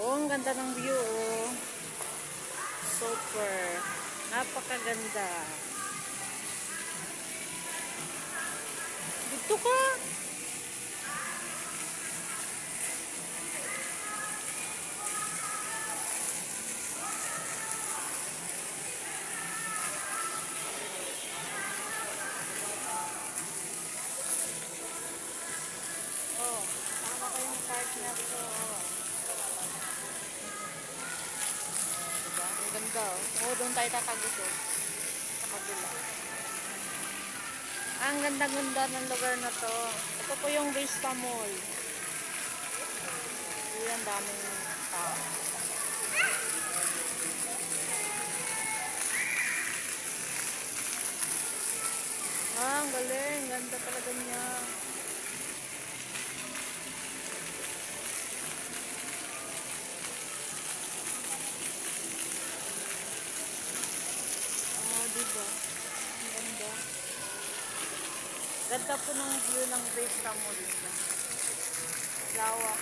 Oh, ang ganda ng view, oh. Super. Napakaganda. Dito ka. Oh. Oo, doon tayo tatagos. Sa kabila. Ang ganda-ganda ng lugar na to. Ito po yung Vista Mall. Ayan, daming tao. Ah, ang galing. Ganda talaga niya. Ah, diba? Ang ganda. Ganda po ng view ng Vista Mall. Lawak.